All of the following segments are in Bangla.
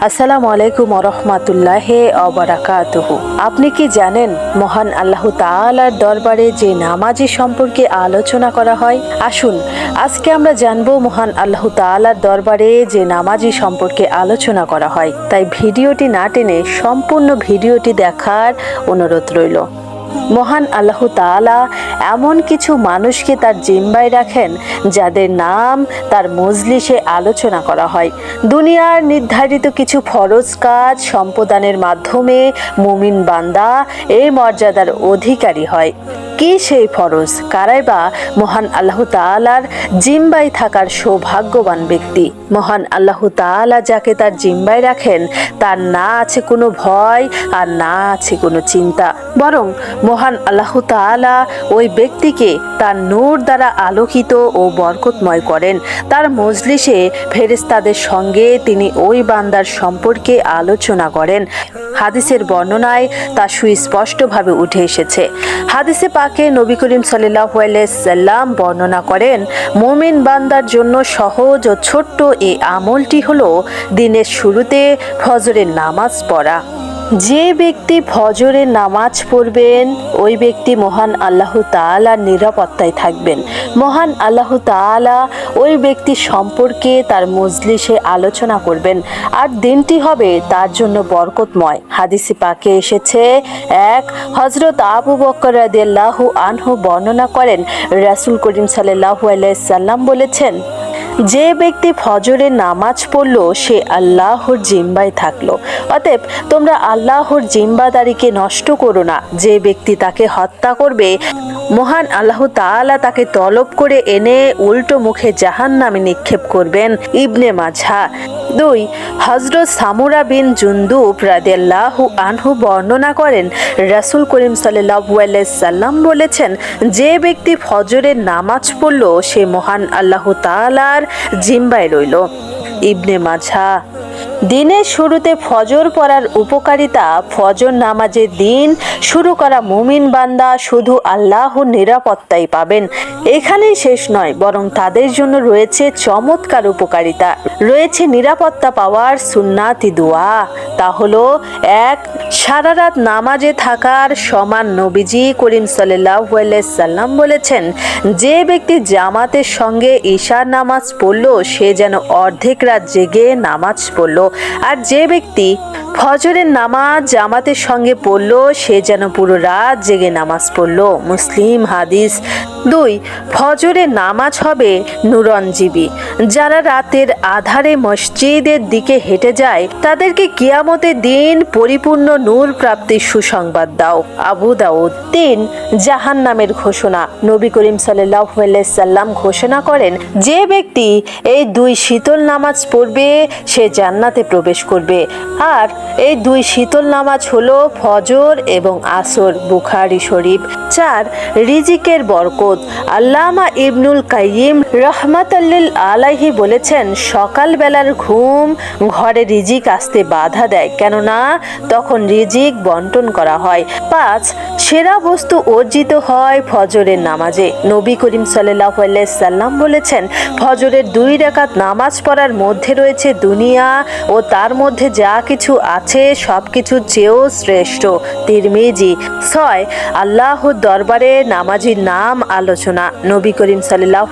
আসসালামু আলাইকুম রহমাতুল্লাহ অবরাকাতুহু আপনি কি জানেন মহান আল্লাহ তাআলার দরবারে যে নামাজি সম্পর্কে আলোচনা করা হয়? আসুন, আজকে আমরা জানব মহান আল্লাহ তাআলার দরবারে যে নামাজি সম্পর্কে আলোচনা করা হয়। তাই ভিডিওটি না টেনে সম্পূর্ণ ভিডিওটি দেখার অনুরোধ রইল। মহান আল্লাহ তালা এমন কিছু মানুষকে তার জিম্বায় রাখেন যাদের নাম তার মজলিসে আলোচনা করা হয়। দুনিয়ার নির্ধারিত কিছু ফরজ কাজ সম্পদানের মাধ্যমে মুমিন বান্দা এই মর্যাদার অধিকারী হয়। কি সেই ফরজ? কারাই বা মহান আল্লাহ তাআলার জিম্বাই থাকার সৌভাগ্যবান ব্যক্তি। মহান আল্লাহ তাআলা যাকে তার জিম্বাই রাখেন, তার না আছে কোনো ভয় আর না আছে কোনো চিন্তা। বরং মহান আল্লাহ তাআলা ওই ব্যক্তিকে তার নূর দ্বারা আলোকিত ও বরকতময় করেন। তার মজলিসে ফেরেস্তাদের সঙ্গে তিনি ওই বান্দার সম্পর্কে আলোচনা করেন। হাদিসের বর্ণনায় তা সুস্পষ্টভাবে উঠে এসেছে। হাদিসে পাকে নবী করিম সাল্লাহ সাল্লাম বর্ণনা করেন, মোমিন বান্দার জন্য সহজ ও ছোট্ট এই আমলটি হল দিনের শুরুতে ফজরের নামাজ পড়া। যে ব্যক্তি ফজরে নামাজ পড়বেন, ওই ব্যক্তি মহান আল্লাহ তাআলার নিরাপত্তায় থাকবেন। মহান আল্লাহ তাআলা ওই ব্যক্তি সম্পর্কে তার মজলিসে আলোচনা করবেন। আর দিনটি হবে তার জন্য বরকতময়। হাদিসে পাকে এসেছে, এক হজরত আবু বকর আনহু বর্ণনা করেন। রাসূল করিম সাল্লাল্লাহু আলাইহি সাল্লাম বলেছেন যে ব্যক্তি ফজরের নামাজ পড়ল, সে আল্লাহর জিম্বায় থাকল। অতএব তোমরা আল্লাহর জিম্বাদারিকে নষ্ট করো না। যে ব্যক্তি তাকে হত্যা করবে, মহান আল্লাহ তাআলা তাকে তলব করে এনে উল্টো মুখে জাহান নামে নিক্ষেপ করবেন ইবনে মাঝা দুই হজরত সামুরা বিন জুন্দুব রাদিয়াল্লাহু আনহু বর্ণনা করেন, রাসুল করিম সাল্লাম বলেছেন, যে ব্যক্তি ফজরের নামাজ পড়ল, সে মহান আল্লাহ তাআলার জিম্বায় রইল। ইবনে মাঝা দিনের শুরুতে ফজর পড়ার উপকারিতা, ফজর নামাজের দিন শুরু করা মুমিন বান্দা শুধু আল্লাহর নিরাপত্তাই পাবেন। এখানেই শেষ নয়, বরং তাদের জন্য রয়েছে চমৎকার উপকারিতা। রয়েছে নিরাপত্তা পাওয়ার সুন্নাতি দোয়া। তা হলো, এক সারা রাত নামাজে থাকার সমান নবীজি করিম সাল্লাম বলেছেন, যে ব্যক্তি জামাতের সঙ্গে ঈশার নামাজ পড়ল, সে যেন অর্ধেক রাত জেগে নামাজ পড়ল। আর যে ব্যক্তি ফজরের নামাজ জামাতের সঙ্গে পড়ল, সে যেন পুরো রাত জেগে নামাজ পড়ল। মুসলিম হাদিস দুই ফজরের নামাজ হবে নুরঞ্জীবী যারা রাতের আধারে মসজিদের দিকে হেঁটে যায়, তাদেরকে কিয়ামতের দিন পরিপূর্ণ নূর প্রাপ্তির সুসংবাদ দাও। আবু দাউদ তিন জাহান নামের ঘোষণা। নবী করিম সাল্লাম ঘোষণা করেন, যে ব্যক্তি এই দুই শীতল নামাজ পড়বে, সে জান্নাতে প্রবেশ করবে। আর এই দুই শীতল নামাজ হলো ফজর এবং আসর, বুখারি শরীফ। চার, রিজিকের বরকত। আল্লামা ইবনুল কাইয়িম রহমাতাল্লিল আলাইহি বলেছেন, সকালবেলার ঘুম ঘরে রিজিক আসতে বাধা দেয়, কেননা তখন রিজিক বন্টন করা হয়। পাঁচ, সেরা বস্তু অর্জিত হয় ফজরের নামাজে। নবী করিম সাল্লাহ সাল্লাম বলেছেন, ফজরের দুই রাকাত নামাজ পড়ার মধ্যে রয়েছে দুনিয়া ও তার মধ্যে যা কিছু আছে সব কিছুর চেয়েও শ্রেষ্ঠ। তিরমিজি, ছয় আল্লাহর দরবারে নামাজির নাম আলোচনা। নবী করিম সাল্লাহ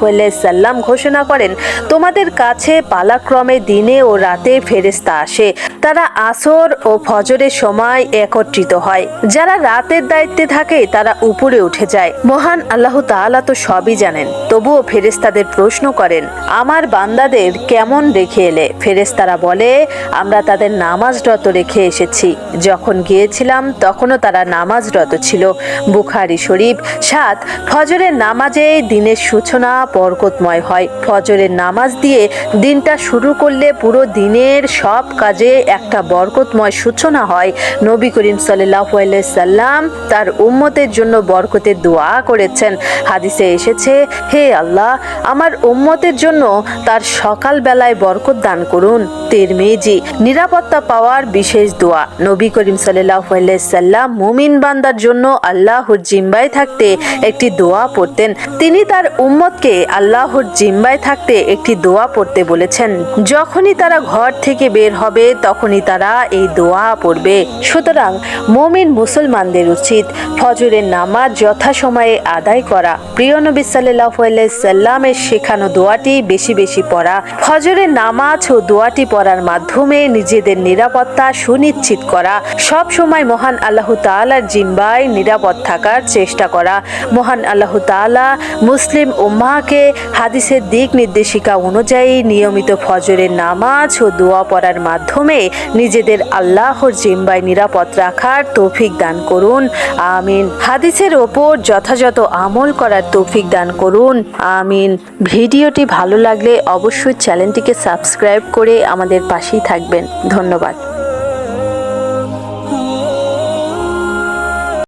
সাল্লাম ঘোষণা করেন, তোমাদের কাছে পালাক্রমে দিনে ও রাতে ফেরেস্তা আসে। তারা আসর ও ফজরের সময় একত্রিত হয়। যারা রাতের দায়িত্বে থাকে, তারা উপরে উঠে যায়। মহান আল্লাহ তাআলা তো সবই জানেন। তবুও ফেরেস্তাদের প্রশ্ন করেন, আমার বান্দাদের কেমন রেখে এলে? ফেরেস্তারা বলে, আমরা তাদের নামাজরত রেখে এসেছি। যখন গিয়েছিলাম, তখনও তারা নামাজরত ছিল। বুখারি শরীফ সাত, ফজরের নামাজে দিনের সূচনা বরকতময় হয়। ফজরের নামাজ দিয়ে দিনটা শুরু করলে পুরো দিনের সব কাজে একটা বরকতময় সূচনা হয়। নবী করিম সাল্লাম তার উম্মতের জন্য বরকতের দোয়া করেছেন। হাদিসে এসেছে, হে আল্লাহ, আমার উম্মতের জন্য তার সকাল বেলায় বরকত দান করুন। তিরমিজি, নিরাপত্তা পাওয়ার বিশেষ দোয়া। নবী করিম সাল্লাহ সাল্লাম মুমিন বান্দার জন্য আল্লাহর জিম্বায় থাকতে একটি দোয়া পড়তেন। তিনি তার উম্মতকে আল্লাহর জিম্বায় থাকতে একটি দোয়া পড়তে বলেছেন। যখনই তারা ঘর থেকে বের হবে, তখনই তারা এই দোয়া পড়বে। সুতরাং মুমিন মুসলমানদের উচিত ফজরের নামাজ যথাসময়ে আদায় করা। প্রিয় নবী সাল্লাহ সাল্লামের শেখানো দোয়াটি বেশি বেশি পড়া। ফজরের নামাজ ও দোয়াটি পড়ার মাধ্যমে নিজেদের নিরাপত্তা সুনিশ্চিত করা। সব সময় মহান আল্লাহ তাআলার জিম্বায় নিরাপদ থাকার চেষ্টা করা। মহান আল্লাহ তাআলা মুসলিম উম্মাহকে হাদিসের দিক নির্দেশিকা অনুযায়ী নিয়মিত ফজরের নামাজ ও দোয়া পড়ার মাধ্যমে নিজেদের আল্লাহর জিম্বায় নিরাপদ রাখার তৌফিক দান করুন। আমিন। হাদিসের ওপর যথাযথ আমল করার তৌফিক দান করুন। আমিন। ভিডিওটি ভালো লাগলে অবশ্যই চ্যানেলটিকে সাবস্ক্রাইব করে আমাদের পাশেই থাকবেন। ধন্যবাদ।